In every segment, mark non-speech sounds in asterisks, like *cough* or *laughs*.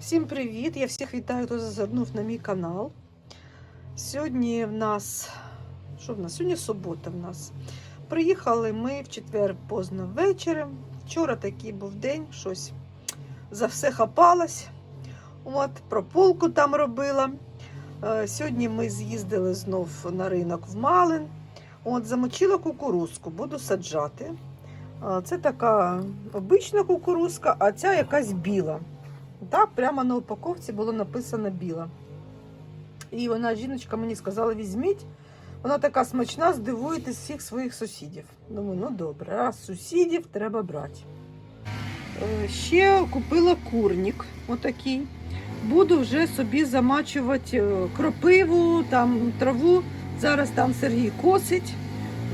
Всім привіт! Я всіх вітаю, хто зазирнув на мій канал. Сьогодні в нас, що в нас? Сьогодні субота в нас. Приїхали ми в четвер поздно ввечері. Вчора такий був день, щось за все хапалась. От, прополку там робила. Е, Сьогодні ми з'їздили знов на ринок в Малин. От, замочила кукурузку, буду саджати. Е, Це така обична кукурузка, а ця якась біла. Так, прямо на упаковці було написано біла. І вона, жіночка, мені сказала, візьміть. Вона така смачна, здивуєтесь всіх своїх сусідів. Думаю, ну добре, раз сусідів треба брати. Е, Ще купила курник, отакий. Буду вже собі замачувати е, кропиву, там траву. Зараз там Сергій косить.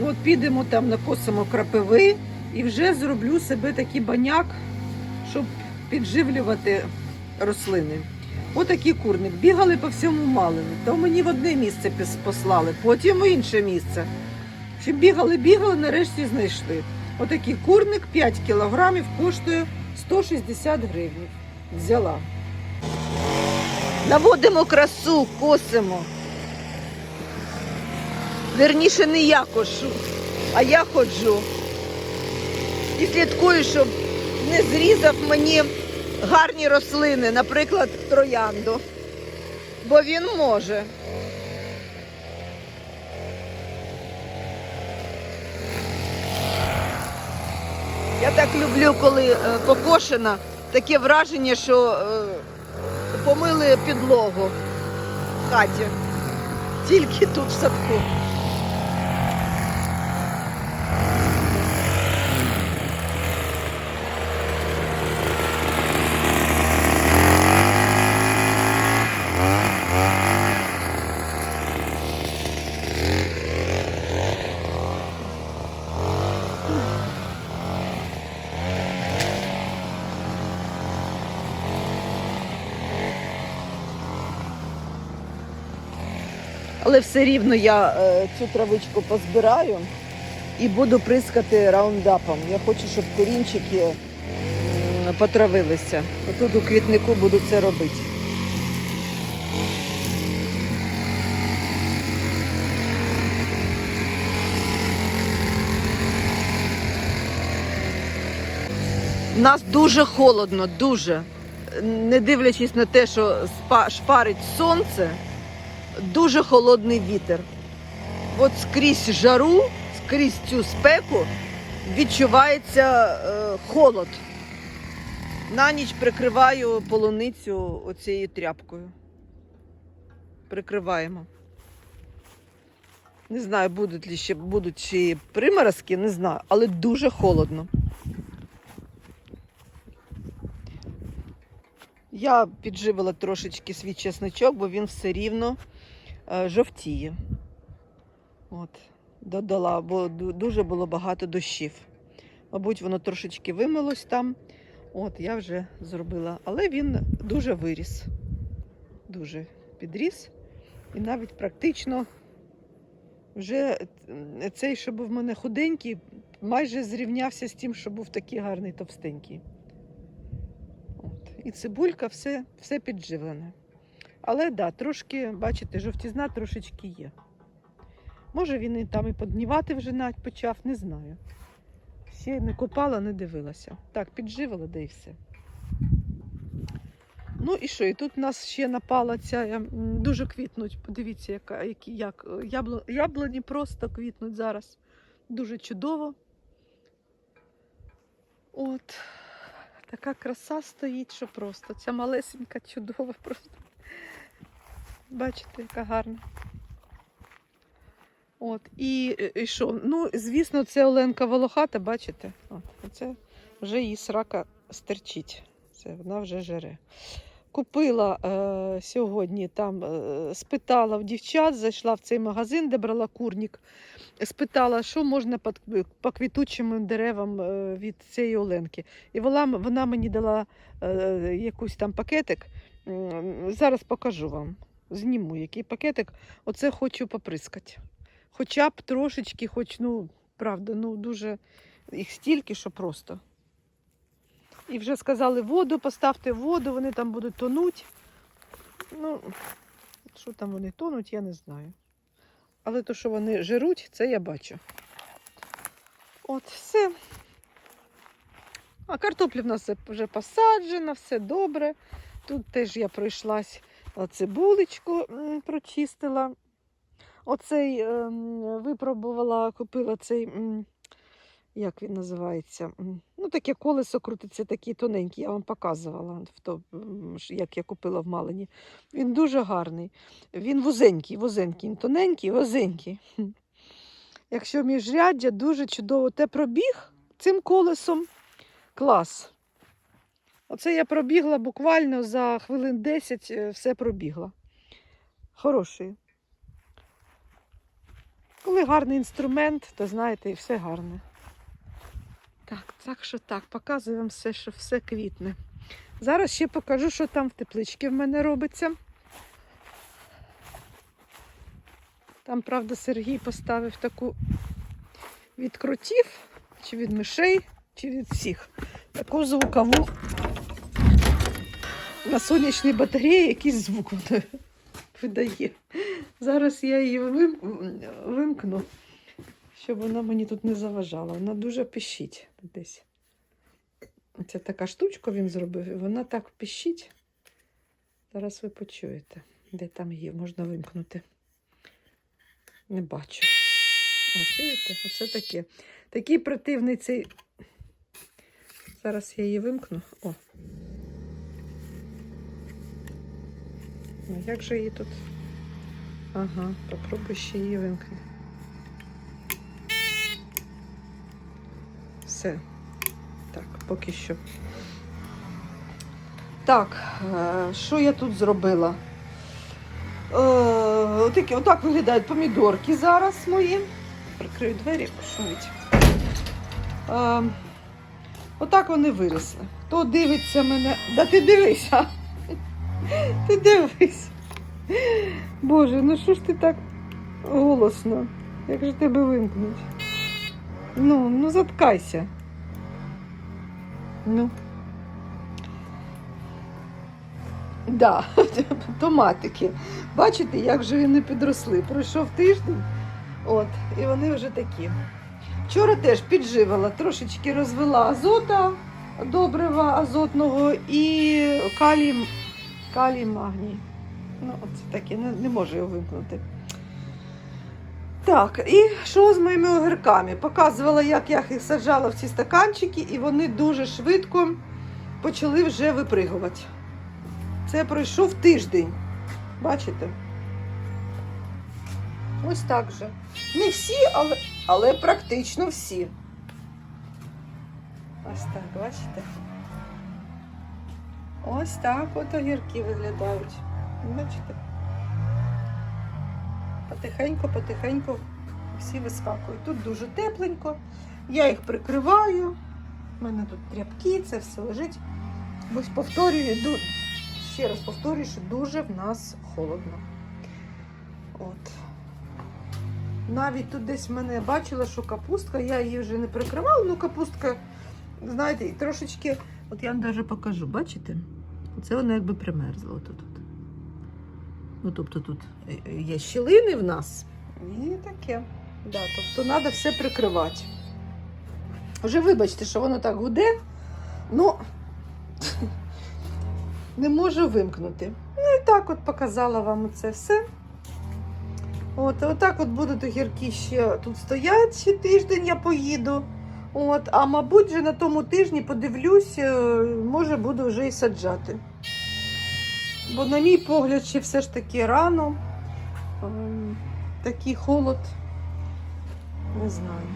От підемо там накосимо крапиви і вже зроблю себе такий баняк, щоб підживлювати рослини. Отакий курник. Бігали по всьому малину. То мені в одне місце послали, потім в інше місце. Ще бігали, бігали, нарешті знайшли. Отакий курник 5 кілограмів коштує 160 гривень. Взяла. Наводимо красу, косимо. Верніше не я кошу, а я ходжу. І слідкую, щоб не зрізав мені гарні рослини, наприклад, троянду. Бо він може. Я так люблю, коли е, покошена, таке враження, що е, помили підлогу в хаті. Тільки тут в садку. Але все рівно я е, цю травичку позбираю і буду прискати раундапом. Я хочу, щоб корінчики потравилися. Отут у квітнику буду це робити. Нас дуже холодно, дуже. Не дивлячись на те, що шпарить сонце, дуже холодний вітер. От скрізь жару, скрізь цю спеку відчувається е, холод. На ніч прикриваю полуницю оцією тряпкою. Прикриваємо. Не знаю, будуть ли ще будуть ще приморозки, не знаю, але дуже холодно. Я підживила трошечки свій чесничок, бо він все рівно е, жовтіє. От, додала, бо дуже було багато дощів. Мабуть, воно трошечки вимилось там. От, я вже зробила. Але він дуже виріс. Дуже підріс. І навіть практично вже е, цей, що був в мене худенький, майже зрівнявся з тим, що був такий гарний товстенький. І цибулька, все, все підживлене. Але да, трошки, бачите, жовтізна трошечки є. Може він і там і поднівати вже навіть почав, не знаю. Ще не копала, не дивилася. Так, підживила, да і все. Ну і що? І тут у нас ще напала ця дуже квітнуть. Подивіться, яка, які, як ябло, яблуні просто квітнуть зараз. Дуже чудово. От. Така краса стоїть, що просто. Ця малесенька, чудова просто. Бачите, яка гарна. От, і, і що? Ну, звісно, це Оленка Волохата, бачите? От, це вже її срака стерчить. Це вона вже жере. Купила е, сьогодні, там е, спитала в дівчат, зайшла в цей магазин, де брала курник, спитала, що можна по, по квітучим деревам е, від цієї Оленки. І вона, вона мені дала е, якийсь там пакетик. Зараз покажу вам. Зніму який пакетик. Оце хочу поприскати. Хоча б трошечки, хоч, ну, правда, ну дуже їх стільки, що просто. І вже сказали воду, поставте воду, вони там будуть тонуть. Ну, що там вони тонуть, я не знаю. Але то, що вони жируть, це я бачу. От, все. А картопля в нас вже посаджена, все добре. Тут теж я пройшлась цибулечку прочистила. Оцей ем, випробувала, купила цей, як він називається? Ну, таке колесо крутиться, такі тоненькі, я вам показувала, в то, як я купила в Малині. Він дуже гарний. Він вузенький, вузенький, тоненький, вузенький. *laughs* Якщо міжряддя, дуже чудово. Те пробіг цим колесом. Клас. Оце я пробігла буквально за хвилин 10, е, все пробігла. Хороший. Коли гарний інструмент, то знаєте, і все гарне. Так, так що так, показую вам все, що все квітне. Зараз ще покажу, що там в тепличці в мене робиться. Там, правда, Сергій поставив таку від кротів, чи від мишей, чи від всіх. Таку звукову на сонячній батареї якийсь звук *laughs* видає. Зараз я її вим- вимкну, щоб вона мені тут не заважала. Вона дуже пищить десь. Це така штучка він зробив, і вона так пищить. Зараз ви почуєте, де там є, можна вимкнути. Не бачу. А, чуєте? Оце таке. Такий противний цей. Зараз я її вимкну. О. Ну, як же її тут? Ага, попробуй ще її вимкнути. Все. Так, поки що. Так, е, що я тут зробила? Е, отакі, отак виглядають помідорки зараз мої. Прикрию двері, шумить. Е, отак вони виросли. Хто дивиться мене. Да ти дивися. *laughs* Ти дивись. Боже, ну що ж ти так голосно? Як же тебе вимкнуть? Ну, ну заткайся. Ну. Да, *laughs* томатики. Бачите, як же вони підросли. Пройшов тиждень, от, і вони вже такі. Вчора теж підживила, трошечки розвела азота, добрива азотного і калій, калій магній. Ну, оце таке, не, не можу його вимкнути. Так, і що з моїми огірками? Показувала, як я їх саджала в ці стаканчики, і вони дуже швидко почали вже випригувати. Це пройшов тиждень. Бачите? Ось так же. Не всі, але, але практично всі. Ось так, бачите? Ось так от огірки виглядають. Бачите? Потихеньку, потихеньку всі вискакують. Тут дуже тепленько. Я їх прикриваю. У мене тут тряпки, це все лежить. Ось повторюю, ще раз повторюю, що дуже в нас холодно. От. Навіть тут десь в мене бачила, що капустка, я її вже не прикривала, ну капустка, знаєте, трошечки, от я вам навіть покажу, бачите? Оце воно якби примерзло тут. Ну, тобто тут е, є щілини в нас. І таке. Да, тобто треба все прикривати. Вже вибачте, що воно так гуде, ну *laughs* не можу вимкнути. Ну і так от показала вам це все. От, отак от будуть огірки ще тут стоять, ще тиждень я поїду. От, а мабуть, вже на тому тижні подивлюсь, е, може буду вже і саджати. Бо, на мій погляд, ще все ж таки рано. Ем, Такий холод. Не знаю.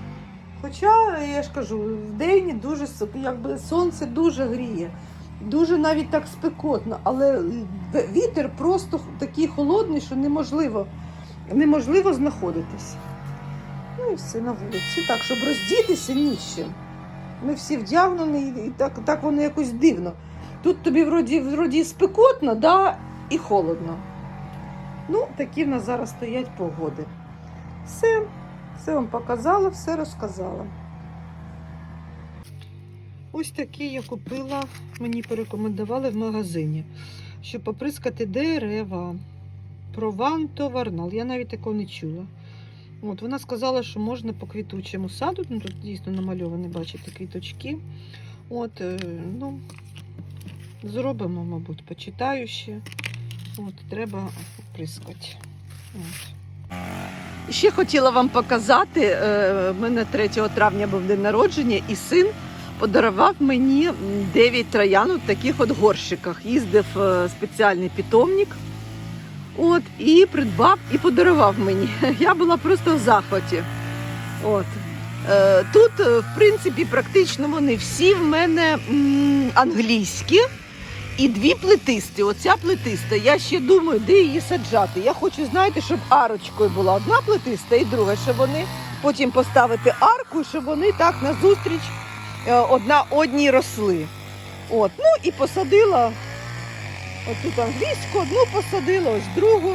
Хоча, я ж кажу, в день дуже якби сонце дуже гріє. Дуже навіть так спекотно, але вітер просто такий холодний, що неможливо, неможливо знаходитись. Ну і все на вулиці. Так, щоб роздітися нічим. Ми всі вдягнені, і так, так воно якось дивно. Тут тобі вроді, вроді спекотно, да, і холодно. Ну, такі в нас зараз стоять погоди. Все, все вам показала, все розказала. Ось такі я купила, мені порекомендували в магазині, щоб поприскати дерева. Прованто Варнал. Я навіть такого не чула. От, вона сказала, що можна по квітучому саду. Ну, тут дійсно намальовані, бачите, квіточки. От, е, ну, зробимо, мабуть, почитаю ще. От, треба прискати. От. Ще хотіла вам показати, е, в мене 3 травня був день народження, і син подарував мені 9 троян у таких от горщиках. Їздив е, спеціальний питомник. От, і придбав і подарував мені. *laughs* Я була просто в захваті. От. Е, Тут, е, в принципі, практично вони всі в мене англійські і дві плетисті. Оця плетиста. Я ще думаю, де її саджати. Я хочу, знаєте, щоб арочкою була одна плетиста і друга, щоб вони потім поставити арку, щоб вони так назустріч е, одна одній росли. От, ну і посадила отут англійську, одну посадила, ось другу.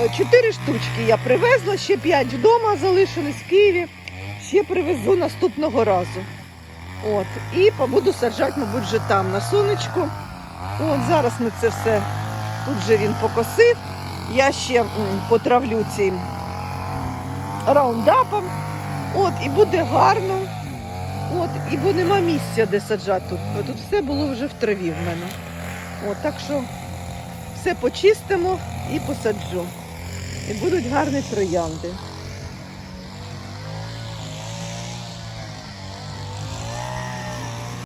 Е, Чотири штучки я привезла, ще п'ять вдома залишились в Києві. Ще привезу наступного разу. От, і побуду саджати, мабуть, вже там на сонечку. От зараз ми це все. Тут же він покосив. Я ще потравлю цим раундапом. От, і буде гарно. От, і бо нема місця, де саджати тут. Бо Тут все було вже в траві в мене. От, так що все почистимо і посаджу. І будуть гарні троянди.